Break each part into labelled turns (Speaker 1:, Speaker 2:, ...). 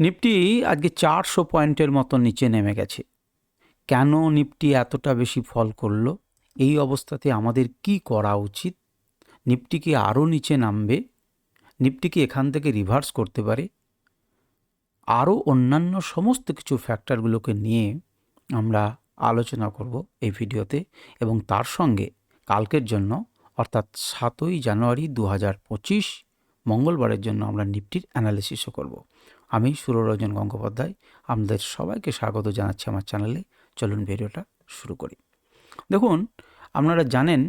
Speaker 1: Nifty আজকে চারশো পয়েন্টের মতো নিচে নেমে গেছে। কেন নিফটি এতটা বেশি ফল করল? এই অবস্থাতে আমাদের কি করা উচিত? নিফটি কি আরও নিচে নামবে? নিফটি কি এখান থেকে রিভার্স করতে পারে? আরও অন্যান্য সমস্ত কিছু ফ্যাক্টরগুলোকে নিয়ে আমরা আলোচনা করব এই ভিডিওতে এবং তার সঙ্গে কালকের জন্য, অর্থাৎ সাতই জানুয়ারি দু হাজার পঁচিশ, মঙ্গলবারের জন্য আমরা নিফটির অ্যানালিসিসও করব। আমি সুররঞ্জন গঙ্গোপাধ্যায়। আমাদের সবাইকে স্বাগত জানাচ্ছি আমার চ্যানেলে। চলুন ভিডিওটা শুরু করি। দেখুন, আপনারা জানেন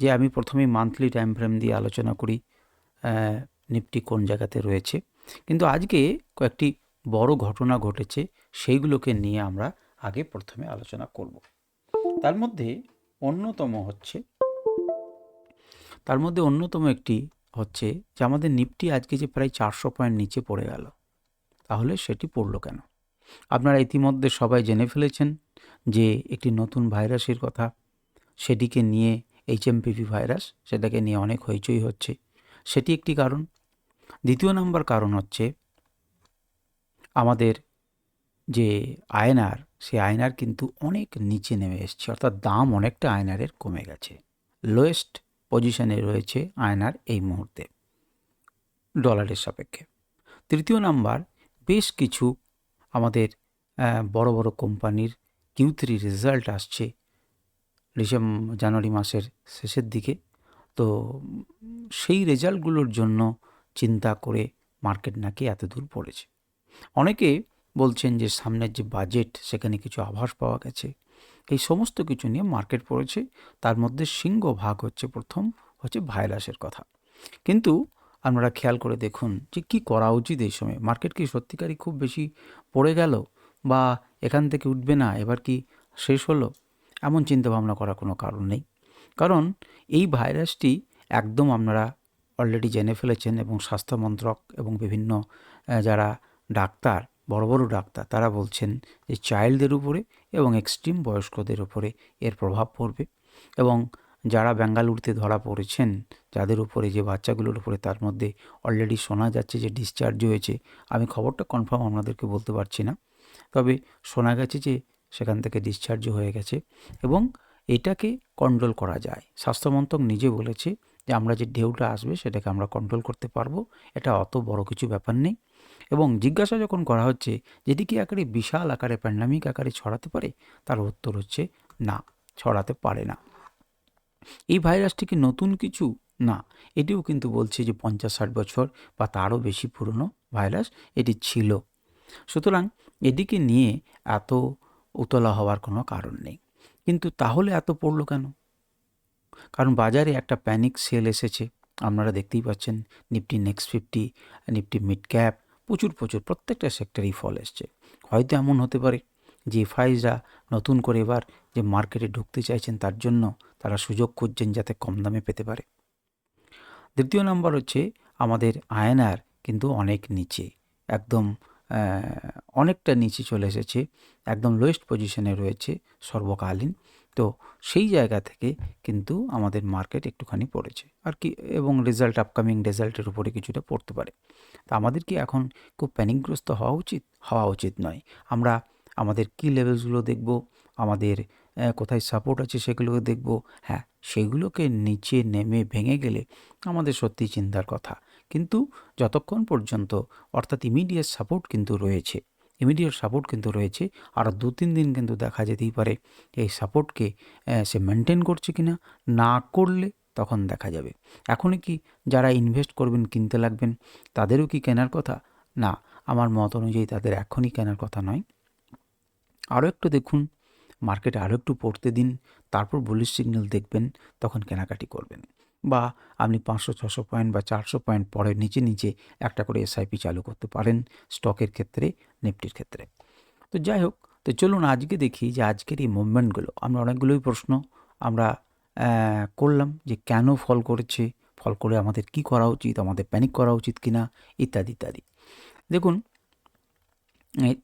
Speaker 1: যে আমি প্রথমেই মান্থলি টাইম ফ্রেম দিয়ে আলোচনা করি নিফটি কোন জায়গাতে রয়েছে। কিন্তু আজকে কয়েকটি বড় ঘটনা ঘটেছে, সেইগুলোকে নিয়ে আমরা আগে প্রথমে আলোচনা করব। তার মধ্যে অন্যতম হচ্ছে, তার মধ্যে অন্যতম একটি হচ্ছে যে আমাদের নিফটি আজকে যে প্রায় চারশো পয়েন্ট নিচে পড়ে গেল। তাহলে সেটি পড়ল কেন? আপনারা ইতিমধ্যে সবাই জেনে ফেলেছেন যে একটি নতুন ভাইরাসের কথা। সেটিকে নিয়ে এইচএমপিভি ভাইরাস সেটাকে নিয়ে অনেক হইচই হচ্ছে। সেটি একটি কারণ। দ্বিতীয় নাম্বার কারণ হচ্ছে আমাদের যে আয়নার, সেই আয়নার কিন্তু অনেক নিচে নেমে এসছে। অর্থাৎ দাম অনেকটা আয়নারের কমে গেছে। লোয়েস্ট পজিশনে রয়েছে আয়নার এই মুহূর্তে। ডলারের সাপেক্ষে। তৃতীয় নাম্বার বেশ কিছু আমাদের বড় বড় কোম্পানির কিউ থ্রি রেজাল্ট আসছে ডিসেম্বর জানুয়ারি মাসের শেষের দিকে। তো সেই রেজাল্টগুলোর জন্য চিন্তা করে মার্কেট নাকি এত দূর পড়েছে। অনেকে বলছেন যে সামনের যে বাজেট সেখানে কিছু আভাস পাওয়া গেছে। এই সমস্ত কিছু নিয়ে মার্কেট পড়েছে, তার মধ্যে সিংহ ভাগ হচ্ছে, প্রথম হচ্ছে ভাইরাসের কথা। কিন্তু আপনারা খেয়াল করে দেখুন যে কি করা উচিত এই সময়। মার্কেট কি সত্যিকারই খুব বেশি পড়ে গেল বা এখান থেকে উঠবে না, এবার কি শেষ হলো? এমন চিন্তা ভাবনা করার কোনো কারণ নেই। কারণ এই ভাইরাসটি একদম আপনারা অলরেডি জেনে ফেলেছেন এবং স্বাস্থ্য মন্ত্রক এবং বিভিন্ন যারা ডাক্তার, বড় বড় ডাক্তার, তারা বলছেন যে চাইল্ডদের উপরে এবং এক্সট্রিম বয়স্কদের উপরে এর প্রভাব পড়বে। এবং যারা বেঙ্গালুরুতে ধরা পড়েছেন, যাদের উপরে, যে বাচ্চাগুলোর উপরে তার মধ্যে অলরেডি শোনা যাচ্ছে যে ডিসচার্জ হয়েছে, আমি খবরটা কনফার্ম আপনাদেরকে বলতে পারছি না। তবে শোনা গেছে যে সেখান থেকে ডিসচার্জ হয়ে গেছে এবং এটাকে কন্ট্রোল করা যায়। স্বাস্থ্যমন্ত্রক নিজে বলেছে যে আমরা যে ঢেউটা আসবে সেটাকে আমরা কন্ট্রোল করতে পারব, এটা অত বড় কিছু ব্যাপার নেই। এবং জিজ্ঞাসা যখন করা হচ্ছে যেটি কি আকারে বিশাল আকারে প্যান্ডামিক আকারে ছড়াতে পারে, তার উত্তর হচ্ছে না, ছড়াতে পারে না। এই ভাইরাসটি কি নতুন কিছু? না, এটিও কিন্তু বলছে যে পঞ্চাশ ষাট বছর বা তারও বেশি পুরনো ভাইরাস এটি ছিল। সুতরাং এটিকে নিয়ে এত উতলা হওয়ার কোনো কারণ নেই। কিন্তু তাহলে এত পড়ল কেন? কারণ বাজারে একটা প্যানিক সেল এসেছে। আপনারা দেখতেই পাচ্ছেন, Nifty next fifty, Nifty mid cap, প্রচুর প্রচুর, প্রত্যেকটা সেক্টরেই ফল এসছে। হয়তো এমন হতে পারে। যে এফআইজরা নতুন করে এবার যে মার্কেটে ঢুকতে চাইছেন তার জন্য তারা সুযোগ খুঁজছেন যাতে কম দামে পেতে পারে। দ্বিতীয় নম্বর হচ্ছে আমাদের আয়নার কিন্তু অনেক নিচে, একদম অনেকটা নিচে চলে এসেছে, একদম লোয়েস্ট পজিশনে রয়েছে সর্বকালীন। তো সেই জায়গা থেকে কিন্তু আমাদের মার্কেট একটুখানি পড়েছে। আর কি, এবং রেজাল্ট আপকামিং রেজাল্টের উপরে কিছুটা পড়তে পারে। তা আমাদের কি এখন খুব প্যানিকগ্রস্ত হওয়া উচিত? হওয়া উচিত নয়। আমরা আমাদের কি লেভেলসগুলো দেখব, আমাদের কোথায় সাপোর্ট আছে সেগুলোকে দেখব। হ্যাঁ সেগুলোকে নিচে নেমে ভেঙে গেলে আমাদের সত্যি চিন্তার কথা। কিন্তু যতক্ষণ পর্যন্ত অর্থাৎ ইমিডিয়েট সাপোর্ট কিন্তু রয়েছে ইমিডিয়েট সাপোর্ট কিন্তু রয়েছে, আর দু তিন দিন কিন্তু দেখা যেতেই পারে এই সাপোর্টকে সে মেনটেন করছে কি না না করলে তখন দেখা যাবে। এখনই কি যারা ইনভেস্ট করবেন, কিনতে লাগবেন, তাদেরও কি কেনার কথা? না, আমার মত অনুযায়ী তাদের এখনই কেনার কথা নয়। আরও একটু দেখুন, মার্কেটে আরও একটু পড়তে দিন, তারপর বুলিশ সিগন্যাল দেখবেন, তখন কেনাকাটি করবেন। বা আপনি পাঁচশো, ছশো পয়েন্ট বা চারশো পয়েন্ট পরে নিচে নিচে একটা করে এসআইপি চালু করতে পারেন স্টকের ক্ষেত্রে নিফটির ক্ষেত্রে। তো যাই হোক, তো চলুন আজকে দেখি যে আজকের এই মুভমেন্টগুলো আমরা অনেকগুলোই প্রশ্ন আমরা করলাম যে কেন ফল করেছে ফল করে আমাদের কি করা উচিত, আমাদের প্যানিক করা উচিত কিনা, ইত্যাদি ইত্যাদি। দেখুন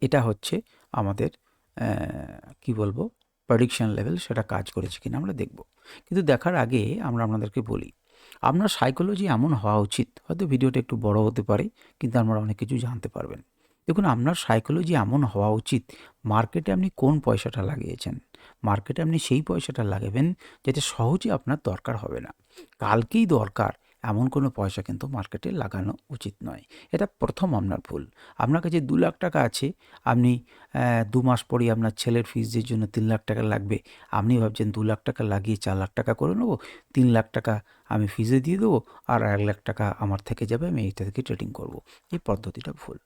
Speaker 1: এটা হচ্ছে আমাদের কি বলব? প্রেডিকশন লেভেল সেটা কাজ করেছে কিনা আমরা দেখব। কিন্তু দেখার আগে আমরা আপনাদেরকে বলি, আপনার সাইকোলজি এমন হওয়া উচিত, হয়তো ভিডিওটা একটু বড় হতে পারে, কিন্তু আপনারা অনেক কিছু জানতে পারবেন। দেখুন, আপনার সাইকোলজি এমন হওয়া উচিত মার্কেটে আপনি কোন পয়সাটা লাগিয়েছেন? মার্কেটে আপনি সেই পয়সাটা লাগাবেন, যেটা সহজে আপনার দরকার হবে না। কালকেই দরকার এমন কোনো পয়সা কিন্তু মার্কেটে লাগানো উচিত নয়। এটা প্রথম আপনার ভুল। আপনার কাছে দু লাখ টাকা আছে, আপনি দু মাস পরেই আপনার ছেলের ফিজের জন্য তিন লাখ টাকা লাগবে, আপনি ভাবছেন দু লাখ টাকা লাগিয়ে চার লাখ টাকা করে নেব, তিন লাখ টাকা আমি ফিজে দিয়ে দেবো, আর এক লাখ টাকা আমার থেকে যাবে, আমি এইটা থেকে ট্রেডিং করব। এই পদ্ধতিটা ভুল।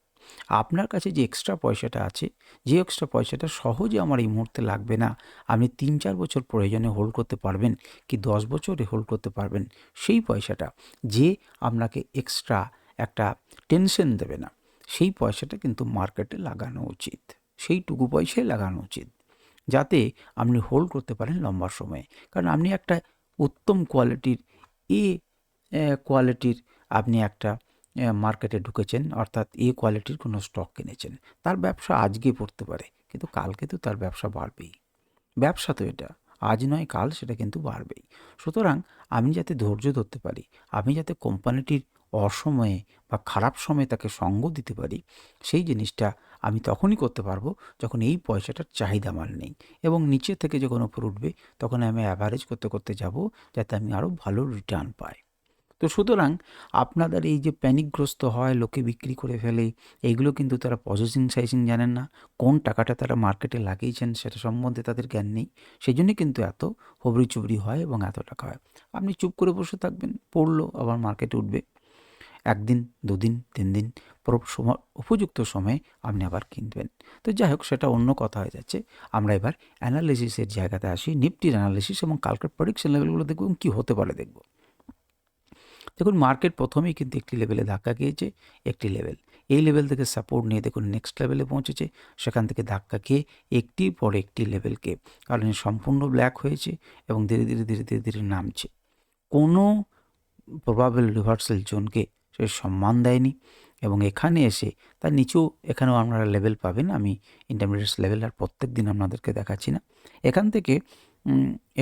Speaker 1: আপনার কাছে যে এক্সট্রা পয়সাটা আছে, যে এক্সট্রা পয়সাটা সহজে আমার এই মুহূর্তে লাগবে না, আপনি তিন চার বছর প্রয়োজনে হোল্ড করতে পারবেন কি দশ বছরে হোল্ড করতে পারবেন, সেই পয়সাটা যে আপনাকে এক্সট্রা একটা টেনশন দেবে না, সেই পয়সাটা কিন্তু মার্কেটে লাগানো উচিত, সেইটুকু পয়সাই লাগানো উচিত, যাতে আপনি হোল্ড করতে পারেন লম্বা সময়ে, কারণ আপনি একটা উত্তম কোয়ালিটির এ কোয়ালিটির আপনি একটা মার্কেটে ঢুকেছেন, অর্থাৎ এ কোয়ালিটির কোনো স্টক কিনেছেন। তার ব্যবসা আজকে পড়তে পারে, কিন্তু কালকে তো তার ব্যবসা বাড়বেই। ব্যবসা তো এটা, আজ নয়, কাল সেটা কিন্তু বাড়বেই। সুতরাং আমি যাতে ধৈর্য ধরতে পারি, আমি যাতে কোম্পানিটির অসময়ে বা খারাপ সময়ে তাকে সঙ্গ দিতে পারি, সেই জিনিসটা আমি তখনই করতে পারব যখন এই পয়সাটার চাহিদা মাল নেই। এবং নিচে থেকে যখন উপর উঠবে, তখন আমি অ্যাভারেজ করতে করতে যাব, যাতে আমি আরও ভালো রিটার্ন পাই। তো সুতরাং আপনাদের এই যে প্যানিকগ্রস্ত হয়, লোকে বিক্রি করে ফেলে, এইগুলো কিন্তু তারা প্রসেসিং সাইজিং জানেন না। কোন টাকাটা তারা মার্কেটে লাগিয়েছেন সেটা সম্বন্ধে তাদের জ্ঞান নেই। সেই জন্য কিন্তু এত হবড়ি চুবড়ি হয় এবং এত টাকা হয়। আপনি চুপ করে বসে থাকবেন, পড়ল, আবার মার্কেটে উঠবে। একদিন, দুদিন তিন দিন সময়, উপযুক্ত সময়ে আপনি আবার কিনবেন। তো যাই হোক, সেটা অন্য কথা হয়ে যাচ্ছে। আমরা এবার অ্যানালিসিসের জায়গাতে আসি। নিফটির অ্যানালিসিস এবং কালকের প্রডিকশন লেভেলগুলো দেখব এবং কী হতে পারে দেখব। দেখুন মার্কেট প্রথমেই কিন্তু একটি লেভেলে ধাক্কা খেয়েছে, একটি লেভেল এই লেভেল থেকে সাপোর্ট নিয়ে দেখুন নেক্সট লেভেলে পৌঁছেছে, সেখান থেকে ধাক্কা খেয়ে একটির পর একটি লেভেলকে কারণ সম্পূর্ণ ব্ল্যাক হয়েছে এবং ধীরে ধীরে ধীরে ধীরে ধীরে নামছে। কোনো প্রবাবেল রিভার্সাল জোনকে সে সম্মান দেয়নি এবং এখানে এসে তার নিচেও এখানেও আপনারা লেভেল পাবেন। আমি ইন্টারমিডিয়েট লেভেল আর প্রত্যেক দিন আপনাদেরকে দেখাচ্ছি না। এখান থেকে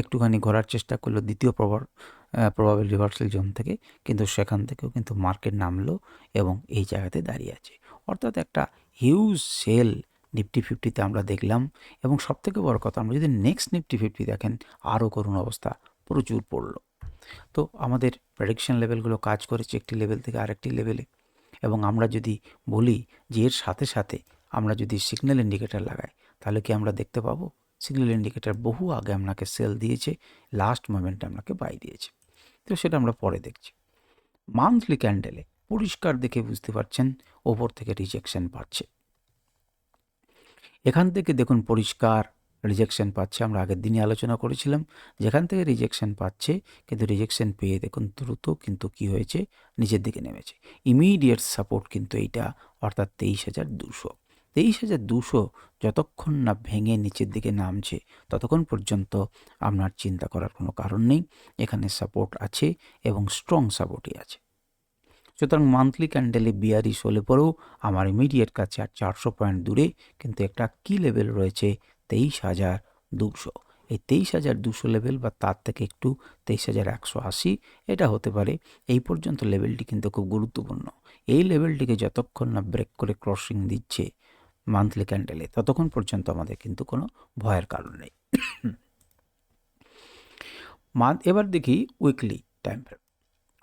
Speaker 1: একটুখানি ঘোরার চেষ্টা করল, দ্বিতীয় প্রভার প্রবাবেল রিভার্সাল জোন থেকে কিন্তু সেখান থেকেও কিন্তু মার্কেট নামলো এবং এই জায়গাতে দাঁড়িয়ে আছে। অর্থাৎ একটা হিউজ সেল নিফটি ফিফটিতে আমরা দেখলাম এবং সবথেকে বড় কথা, আমরা যদি নেক্সট নিফটি ফিফটি দেখেন, আরও করুণ অবস্থা প্রচুর পড়ল। তো আমাদের প্রেডিকশন লেভেলগুলো কাজ করেছে একটি লেভেল থেকে আরেকটি লেভেলে এবং আমরা যদি বলি যে এর সাথে সাথে আমরা যদি সিগন্যাল ইন্ডিকেটার লাগাই, তাহলে কি আমরা দেখতে পাবো? সিগন্যাল ইন্ডিকেটার বহু আগে আপনাকে সেল দিয়েছে লাস্ট মোমেন্টে আপনাকে বাই দিয়েছে। তো সেটা আমরা পরে দেখছি। মান্থলি ক্যান্ডেলে পরিষ্কার দেখে বুঝতে পারছেন, ওপর থেকে রিজেকশন পাচ্ছে। এখান থেকে দেখুন পরিষ্কার রিজেকশন পাচ্ছে, আমরা আগের দিনই আলোচনা করেছিলাম, যেখান থেকে রিজেকশন পাচ্ছে, কিন্তু রিজেকশন পেয়ে দেখুন দ্রুত কিন্তু কি হয়েছে, নিচের দিকে নেমেছে। ইমিডিয়েট সাপোর্ট কিন্তু এইটা, অর্থাৎ তেইশ হাজার দুশো। তেইশ হাজার দুশো যতক্ষণ না ভেঙে নিচের দিকে নামছে, ততক্ষণ পর্যন্ত আপনার চিন্তা করার কোনো কারণ নেই। এখানে সাপোর্ট আছে এবং স্ট্রং সাপোর্টই আছে। সুতরাং মান্থলি ক্যান্ডেলে বিয়ারিশ হলে পরেও আমার ইমিডিয়েট কাছে আর চারশো পয়েন্ট দূরে কিন্তু একটা কি লেভেল রয়েছে? তেইশ হাজার দুশো। এই তেইশ হাজার দুশো লেভেল বা তার থেকে একটু তেইশ হাজার একশো আশি, এটা হতে পারে। এই পর্যন্ত লেভেলটি কিন্তু খুব গুরুত্বপূর্ণ। এই লেভেলটিকে যতক্ষণ না ব্রেক করে ক্রসিং দিচ্ছে মান্থলি ক্যান্ডেলে ততক্ষণ পর্যন্ত আমাদের কিন্তু কোনো ভয়ের কারণ নেই। মান্থ, এবার দেখি weekly time frame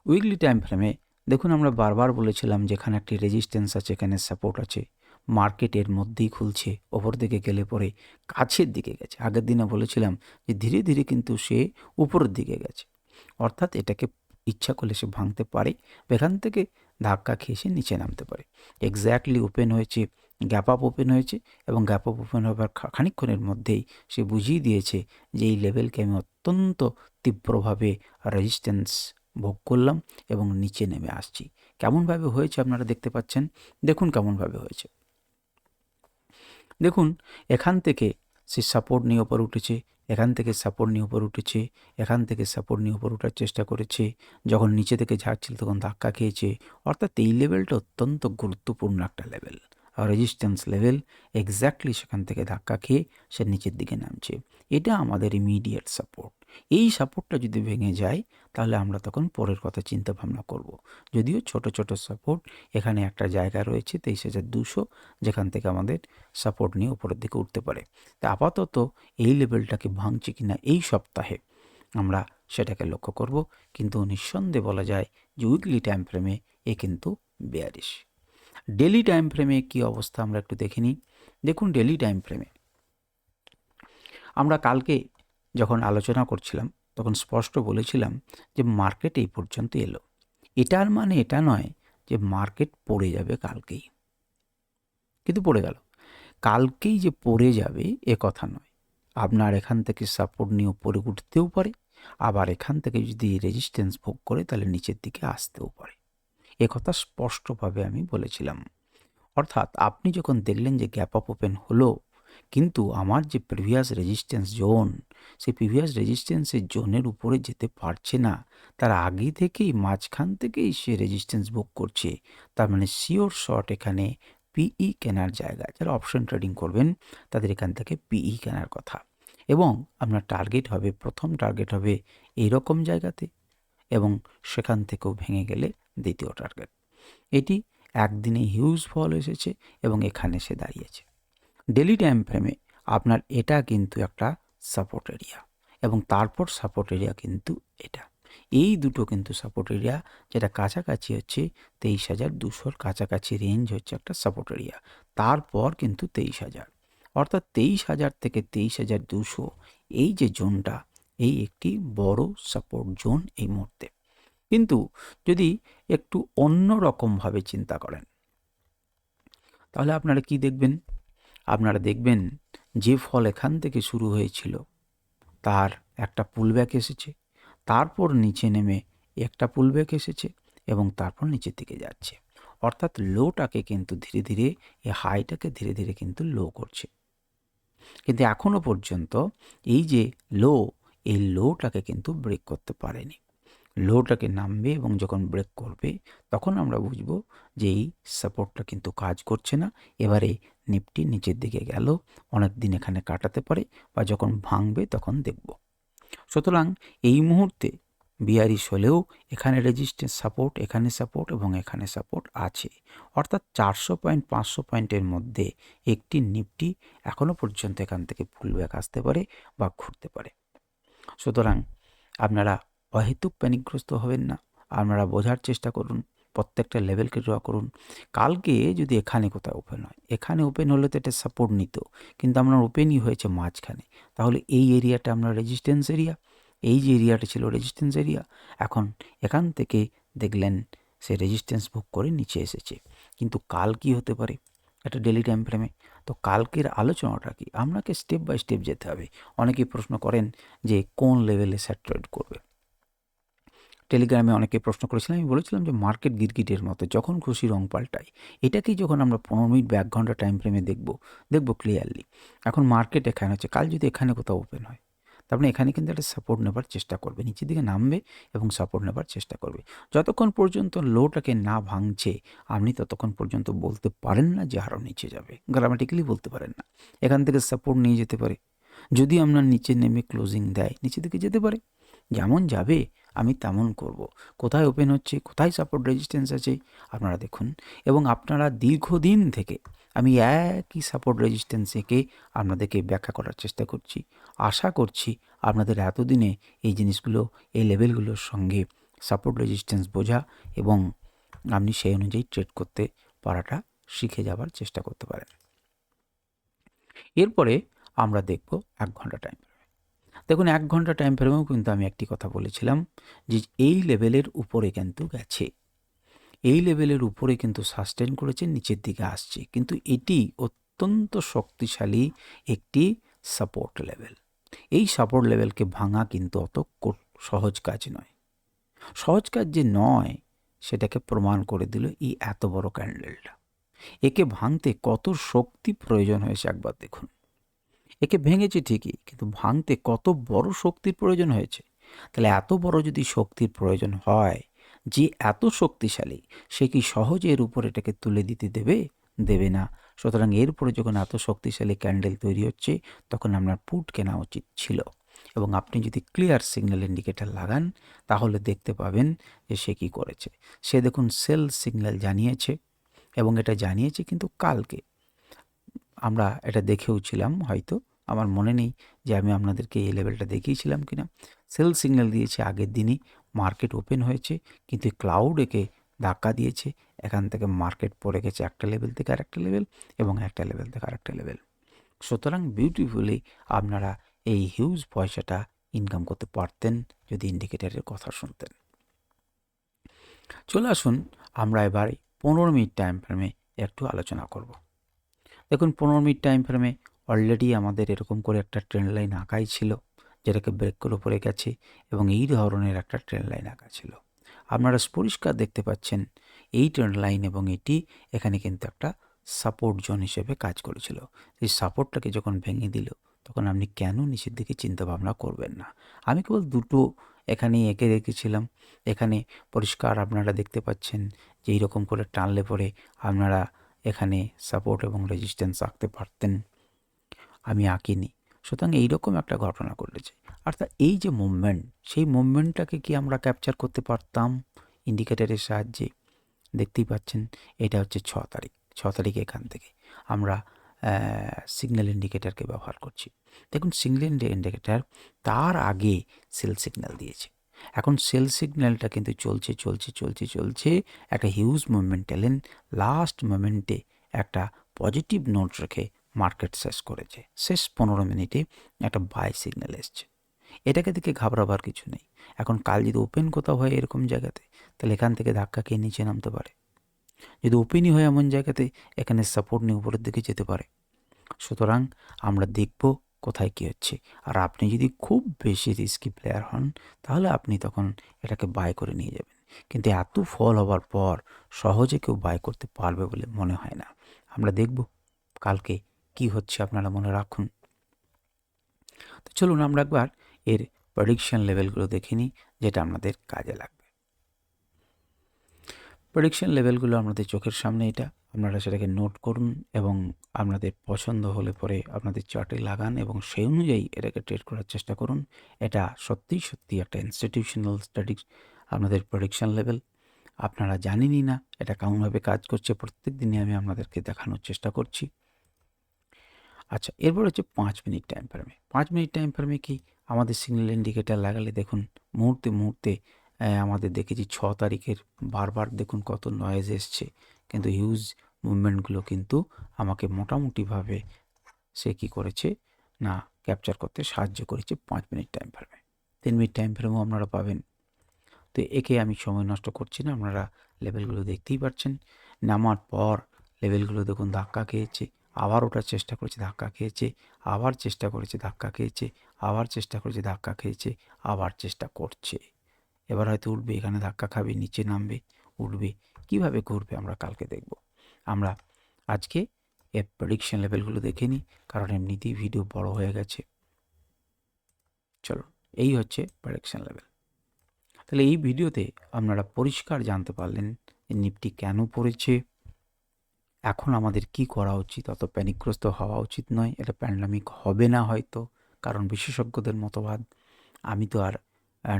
Speaker 1: weekly time ফ্রেমে দেখুন আমরা বারবার বলেছিলাম যেখানে একটি রেজিস্ট্যান্স আছে, এখানে সাপোর্ট আছে। মার্কেটের মধ্যেই খুলছে, ওপর দিকে গেলে পরে কাছের দিকে গেছে। আগের দিনে বলেছিলাম যে ধীরে ধীরে কিন্তু সে উপরের দিকে গেছে। অর্থাৎ এটাকে ইচ্ছা করলে সে ভাঙতে পারে, এখান থেকে ধাক্কা খেয়ে সে নিচে নামতে পারে। এক্স্যাক্টলি ওপেন হয়েছে গ্যাপ আপ ওপেন হয়েছে এবং গ্যাপ আপ ওপেন খা- খানিকক্ষণের মধ্যেই সে বুঝিয়ে দিয়েছে যে এই লেভেলকে আমি অত্যন্ত তীব্রভাবে রেজিস্ট্যান্স ভোগ করলাম এবং নিচে নেমে আসছি। কেমনভাবে হয়েছে আপনারা দেখতে পাচ্ছেন? দেখুন কেমনভাবে হয়েছে। দেখুন, এখান থেকে সে সাপোর্ট নিয়ে ওপর উঠেছে, এখান থেকে সাপোর্ট নিয়ে ওপর উঠেছে, এখান থেকে সাপোর্ট নিয়ে ওপর ওঠার চেষ্টা করেছে, যখন নিচে থেকে ঝাড়ছিল তখন ধাক্কা খেয়েছে। অর্থাৎ এই লেভেলটা অত্যন্ত গুরুত্বপূর্ণ একটা লেভেল। রেজিস্ট্যান্স লেভেল এক্স্যাক্টলি সেখান থেকে ধাক্কা খেয়ে সে নিচের দিকে নামছে। এটা আমাদের ইমিডিয়েট সাপোর্ট এই সাপোর্টটা যদি ভেঙে যায়, তাহলে আমরা তখন পরের কথা চিন্তা ভাবনা করব। যদিও ছোট ছোট সাপোর্ট এখানে একটা জায়গা রয়েছে, তেইশ হাজার দুশো, যেখান থেকে আমাদের সাপোর্ট নিয়ে উপরের দিকে উঠতে পারে। তা আপাতত এই লেভেলটাকে ভাঙছে কিনা এই সপ্তাহে আমরা সেটাকে লক্ষ্য করব। কিন্তু নিঃসন্দেহে বলা যায় যে উইকলি টাইম ফ্রেমে এ কিন্তু বেয়ারিশ ডেলি টাইম ফ্রেমে কী অবস্থা আমরা একটু দেখে নিই। দেখুন ডেলি টাইম ফ্রেমে আমরা কালকে যখন আলোচনা করছিলাম, তখন স্পষ্ট বলেছিলাম যে মার্কেট এই পর্যন্ত এলো। এটার মানে এটা নয় যে মার্কেট পড়ে যাবে কালকেই। কিন্তু পড়ে গেল। কালকেই যে পড়ে যাবে এ কথা নয়। আপনার এখান থেকে সাপোর্ট নিয়ে উপরে উঠতেও পারে, আবার এখান থেকে যদি রেজিস্ট্যান্স ভোগ করে তাহলে নিচের দিকে আসতেও পারে। এ কথা স্পষ্টভাবে আমি বলেছিলাম। অর্থাৎ আপনি যখন দেখলেন যে গ্যাপ আপ ওপেন হলো, কিন্তু আমার যে প্রিভিয়াস রেজিস্ট্যান্স জোন সেই প্রিভিয়াস রেজিস্ট্যান্সের জোনের উপরে যেতে পারছে না, তার আগে থেকেই, মাঝখান থেকেই সে রেজিস্ট্যান্স বুক করছে। তার মানে শিওর শর্ট এখানে পিই কেনার জায়গা। যারা অপশন ট্রেডিং করবেন, তাদের এখান থেকে পিই কেনার কথা। এবং আপনার টার্গেট হবে, প্রথম টার্গেট হবে এইরকম জায়গাতে। এবং সেখান থেকেও ভেঙে গেলে দ্বিতীয় টার্গেট এটি একদিনে হিউজ ফল এসেছে এবং এখানে সে দাঁড়িয়েছে। ডেলি টাইম ফ্রেমে আপনার এটা কিন্তু একটা সাপোর্ট এরিয়া এবং তারপর সাপোর্ট এরিয়া কিন্তু এটা। এই দুটো কিন্তু সাপোর্ট এরিয়া যেটা কাছাকাছি হচ্ছে তেইশ হাজার দুশোর কাছাকাছি রেঞ্জ হচ্ছে একটা সাপোর্ট এরিয়া তারপর কিন্তু তেইশ হাজার। অর্থাৎ তেইশ হাজার থেকে তেইশ হাজার দুশো এই যে জোনটা এই একটি বড় সাপোর্ট জোন এই মুহূর্তে। কিন্তু যদি একটু অন্য রকমভাবে চিন্তা করেন, তাহলে আপনারা কি দেখবেন? আপনারা দেখবেন যে ফল এখান থেকে শুরু হয়েছিল, তার একটা পুলব্যাক এসেছে, তারপর নিচে নেমে একটা পুলব্যাক এসেছে এবং তারপর নিচের দিকে যাচ্ছে। অর্থাৎ লোটাকে কিন্তু ধীরে ধীরে এই হাইটাকে ধীরে ধীরে কিন্তু লো করছে। কিন্তু এখনও পর্যন্ত এই যে লো এই লোটাকে কিন্তু ব্রেক করতে পারেনি। লোটাকে নামবে এবং যখন ব্রেক করবে, তখন আমরা বুঝব যে এই সাপোর্টটা কিন্তু কাজ করছে না। এবারে নিফটি নিচের দিকে গেল, অনেক দিন এখানে কাটাতে পারে বা যখন ভাঙবে তখন দেখব। সুতরাং এই মুহূর্তে বিয়ারিশ হলেও এখানে রেজিস্ট্যান্স সাপোর্ট এখানে সাপোর্ট এবং এখানে সাপোর্ট আছে। অর্থাৎ চারশো পয়েন্ট পাঁচশো পয়েন্টের মধ্যে একটি নিফটি এখনও পর্যন্ত এখান থেকে ফুলব্যাক আসতে পারে বা ঘুরতে পারে। সুতরাং আপনারা অহেতুক প্যানিকগ্রস্ত হবেন না। আপনারা বোঝার চেষ্টা করুন, প্রত্যেকটা লেভেলকে ড্র করুন। কালকে যদি এখানে কোথাও ওপেন হয়, এখানে ওপেন হলে তো এটা সাপোর্ট নিত, কিন্তু আপনার ওপেনই হয়েছে মাঝখানে। তাহলে এই এরিয়াটা আপনার রেজিস্ট্যান্স এরিয়া এই যে এরিয়াটা ছিল রেজিস্ট্যান্স এরিয়া এখন এখান থেকে দেখলেন সে রেজিস্ট্যান্স বুক করে নিচে এসেছে। কিন্তু কাল কি হতে পারে? একটা ডেলি টাইম ফ্রেমে তো কালকের আলোচনাটা কি? আপনাকে স্টেপ বাই স্টেপ যেতে হবে। অনেকেই প্রশ্ন করেন যে কোন লেভেলে স্যাটেলাইট করবে? টেলিগ্রামে অনেকে প্রশ্ন করেছিলাম আমি বলেছিলাম যে মার্কেট গিরগিটের মতো, যখন খুশি রং পাল্টায় এটাকেই যখন আমরা পনেরো মিনিট বা এক ঘণ্টা টাইম ফ্রেমে দেখব দেখব ক্লিয়ারলি এখন মার্কেট এখানে হচ্ছে, কাল যদি এখানে কোথাও ওপেন হয় তারপরে এখানে কিন্তু একটা সাপোর্ট নেবার চেষ্টা করবে। নিচের দিকে নামবে এবং সাপোর্ট নেবার চেষ্টা করবে। যতক্ষণ পর্যন্ত লোটাকে না ভাঙছে, আপনি ততক্ষণ পর্যন্ত বলতে পারেন না যে আরও নিচে যাবে। গ্রামাটিক্যালি বলতে পারেন না। এখান থেকে সাপোর্ট নিয়ে যেতে পারে। যদি আপনার নিচে নেমে ক্লোজিং দেয়, নিচে দিকে যেতে পারে। যেমন যাবে, আমি তেমন করব। কোথায় ওপেন হচ্ছে, কোথায় সাপোর্ট রেজিস্ট্যান্স আছে, আপনারা দেখুন। এবং আপনারা দীর্ঘদিন থেকে আমি একই সাপোর্ট রেজিস্ট্যান্স এঁকে আপনাদেরকে ব্যাখ্যা করার চেষ্টা করছি। আশা করছি আপনাদের এতদিনে এই জিনিসগুলো, এই লেভেলগুলোর সঙ্গে সাপোর্ট রেজিস্ট্যান্স বোঝা এবং আপনি সেই অনুযায়ী ট্রেড করতে পারাটা শিখে যাবার চেষ্টা করতে পারেন। এরপরে আমরা দেখব এক ঘণ্টা টাইম দেখুন, এক ঘণ্টা টাইম ফ্রেমেও কিন্তু আমি একটি কথা বলেছিলাম যে এই লেভেলের উপরে কিন্তু গেছে। এই লেভেলের উপরে কিন্তু সাস্টেন করেছে, নিচের দিকে আসছে। কিন্তু এটি অত্যন্ত শক্তিশালী একটি সাপোর্ট লেভেল এই সাপোর্ট লেভেলকে ভাঙা কিন্তু অত সহজ কাজ নয়। সহজ কাজ যে নয়, সেটাকে প্রমাণ করে দিল এই এত বড় ক্যান্ডেলটা একে ভাঙতে কত শক্তি প্রয়োজন হয়েছে একবার দেখুন। একে ভেঙেছে ঠিকই, কিন্তু ভাঙতে কত বড় শক্তির প্রয়োজন হয়েছে? তাহলে এত বড় যদি শক্তির প্রয়োজন হয় যে এত শক্তিশালী, সে কি সহজে এর উপর এটাকে তুলে দিতে দেবে? দেবে না। সুতরাং এর উপরে যখন এত শক্তিশালী ক্যান্ডেল তৈরি হচ্ছে, তখন আপনার পুট কেনা উচিত ছিল। এবং আপনি যদি ক্লিয়ার সিগন্যাল ইন্ডিকেটর লাগান, তাহলে দেখতে পাবেন যে সে কী করেছে। সে দেখুন সেল সিগন্যাল জানিয়েছে এবং এটা জানিয়েছে কিন্তু কালকে। আমরা এটা দেখেও ছিলাম হয়তো। আমার মনে নেই যে আমি আপনাদেরকে এই লেভেলটা দেখিয়েছিলাম কিনা সেল সিগন্যাল দিয়েছে আগের দিনই, মার্কেট ওপেন হয়েছে, কিন্তু ক্লাউড একে ধাক্কা দিয়েছে। এখান থেকে মার্কেট পড়ে গেছে একটা লেভেল থেকে আরেকটা লেভেল এবং একটা লেভেল থেকে আরেকটা লেভেল। সুতরাং বিউটিফুলি আপনারা এই হিউজ পয়সাটা ইনকাম করতে পারতেন যদি ইন্ডিকেটারের কথা শুনতেন। চলে আসুন, আমরা এবার পনেরো মিনিট টাইম ফ্রেমে একটু আলোচনা করব। দেখুন, পনেরো মিনিট টাইম ফ্রেমে অলরেডি আমাদের এরকম করে একটা ট্রেন লাইন আঁকাই ছিল, যেটাকে ব্রেক করে পড়ে গেছে এবং এই ধরনের একটা ট্রেন লাইন আঁকা ছিল। আপনারা পরিষ্কার দেখতে পাচ্ছেন, এই ট্রেন লাইন এবং এটি এখানে কিন্তু একটা সাপোর্ট জোন হিসেবে কাজ করেছিল। এই সাপোর্টটাকে যখন ভেঙে দিল, তখন আপনি কেন নিচের দিকে চিন্তা ভাবনা করবেন না? আমি কেবল দুটো এখানে এঁকে রেখেছিলাম। এখানে পরিষ্কার আপনারা দেখতে পাচ্ছেন যে এইরকম করে টানলে পরে আপনারা এখানে সাপোর্ট এবং রেজিস্ট্যান্স আঁকতে পারতেন। আমি আঁকিনি। সুতরাং এইরকম একটা ঘটনা ঘটেছে। অর্থাৎ এই যে মুভমেন্ট সেই মুভমেন্টটাকে কি আমরা ক্যাপচার করতে পারতাম? ইন্ডিকেটারের সাহায্যে। দেখতেই পাচ্ছেন, এটা হচ্ছে ছ তারিখ। ছ তারিখ এখান থেকে আমরা সিগন্যাল ইন্ডিকেটারকে ব্যবহার করছি। দেখুন সিগন্যাল ইন্ডিকেটার তার আগে সেল সিগন্যাল দিয়েছে। এখন সেল সিগন্যালটা কিন্তু চলছে চলছে চলছে চলছে। একটা হিউজ মুভমেন্ট এলেন। লাস্ট মোমেন্টে একটা পজিটিভ নোট রেখে মার্কেট শেষ করেছে। শেষ পনেরো মিনিটে একটা বাই সিগন্যাল এসছে। এটাকে দেখে ঘাবড়াবার কিছু নেই। এখন কাল যদি ওপেন কোথাও হয় এরকম জায়গাতে, তাহলে এখান থেকে ধাক্কা খেয়ে নিচে নামতে পারে। যদি ওপেনই হয় এমন জায়গাতে, এখানে সাপোর্ট নিয়ে উপরের দিকে যেতে পারে। সুতরাং আমরা দেখব কোথায় কী হচ্ছে। আর আপনি যদি খুব বেশি রিস্কি প্লেয়ার হন, তাহলে আপনি তখন এটাকে বাই করে নিয়ে যাবেন। কিন্তু এত ফল হওয়ার পর সহজে কেউ বাই করতে পারবে বলে মনে হয় না। আমরা দেখব কালকে কি হচ্ছে আপনারা মনে রাখুন। তো চলুন আমরা একবার এর প্রেডিকশন লেভেলগুলো দেখে নিই, যেটা আমাদের কাজে লাগবে। প্রেডিকশন লেভেলগুলো আমাদের চোখের সামনে এটা। আপনারা সেটাকে নোট করুন এবং আপনাদের পছন্দ হলে পরে আপনাদের চার্টে লাগান এবং সেই অনুযায়ী এটাকে ট্রেড করার চেষ্টা করুন। এটা সত্যিই সত্যি একটা ইনস্টিটিউশনাল স্টাডি আপনাদের প্রডিকশন লেভেল আপনারা জানেনই না এটা কেমনভাবে কাজ করছে। প্রত্যেক দিনই আমি আপনাদেরকে দেখানোর চেষ্টা করছি। আচ্ছা এরপর হচ্ছে পাঁচ মিনিট টাইম ফ্রেমে পাঁচ মিনিট টাইম ফ্রেমে কি আমাদের সিগন্যাল ইন্ডিকেটার লাগালে দেখুন মুহূর্তে মুহূর্তে আমাদের দেখেছি ছ তারিখের বারবার দেখুন কত নয়েজ এসছে। কিন্তু হিউজ মুভমেন্টগুলো কিন্তু আমাকে মোটামুটিভাবে সে কি করেছে না ক্যাপচার করতে সাহায্য করেছে পাঁচ মিনিট টাইম ফ্রেমে তিন মিনিট টাইম ফ্রেমও আপনারা পাবেন। তো একে আমি সময় নষ্ট করছি না, আপনারা লেভেলগুলো দেখতেই পাচ্ছেন নামার পর লেভেলগুলো দেখুন ধাক্কা খেয়েছে। আবার ওঠার চেষ্টা করেছে, ধাক্কা খেয়েছে, আবার চেষ্টা করেছে, ধাক্কা খেয়েছে, আবার চেষ্টা করেছে, ধাক্কা খেয়েছে, আবার চেষ্টা করছে। এবার হয়তো উঠবে, এখানে ধাক্কা খাবে, নিচে নামবে, উঠবে। কীভাবে ঘুরবে আমরা কালকে দেখব। আমরা আজকে এর প্রেডিকশন লেভেলগুলো দেখে নিই, কারণ এমনিতেই ভিডিও বড় হয়ে গেছে। চলো, এই হচ্ছে প্রেডিকশন লেভেল তাহলে এই ভিডিওতে আপনারা পরিষ্কার জানতে পারলেন যে নিফটি কেন পড়েছে এখন আমাদের কি করা উচিত? অত প্যানিকগ্রস্ত হওয়া উচিত নয়। এটা প্যান্ডামিক হবে না হয়তো, কারণ বিশেষজ্ঞদের মতবাদ। আমি তো আর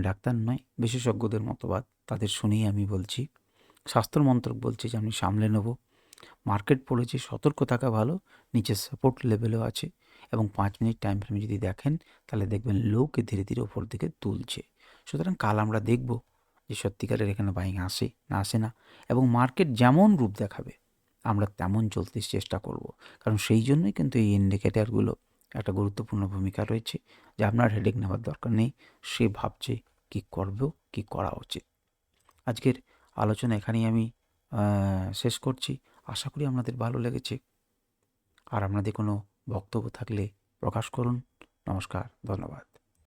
Speaker 1: ডাক্তার নয় বিশেষজ্ঞদের মতবাদ। তাদের শুনেই আমি বলছি। স্বাস্থ্য মন্ত্রক বলছে যে, আমি সামলে নেব। মার্কেট পড়েছে সতর্ক থাকা ভালো। নিচে সাপোর্ট লেভেলও আছে। এবং পাঁচ মিনিট টাইম ফ্রেমে যদি দেখেন, তাহলে দেখবেন লোকে ধীরে ধীরে ওপর দিকে তুলছে। সুতরাং কাল আমরা দেখব যে, সত্যিকারের এখানে বাইং আসে না আসে না। এবং মার্কেট যেমন রূপ দেখাবে আমরা তেমন চলতে চেষ্টা করব। কারণ সেই জন্যই কিন্তু এই ইন্ডিকেটারগুলো একটা গুরুত্বপূর্ণ ভূমিকা রয়েছে। যে আপনার হেডেক নেওয়ার দরকার নেই। সে ভাবছে কি করবেও, কি করা উচিত। আজকের আলোচনা এখানেই আমি শেষ করছি। আশা করি আপনাদের ভালো লেগেছে। আর আপনাদের কোনো বক্তব্য থাকলে প্রকাশ করুন। নমস্কার, ধন্যবাদ।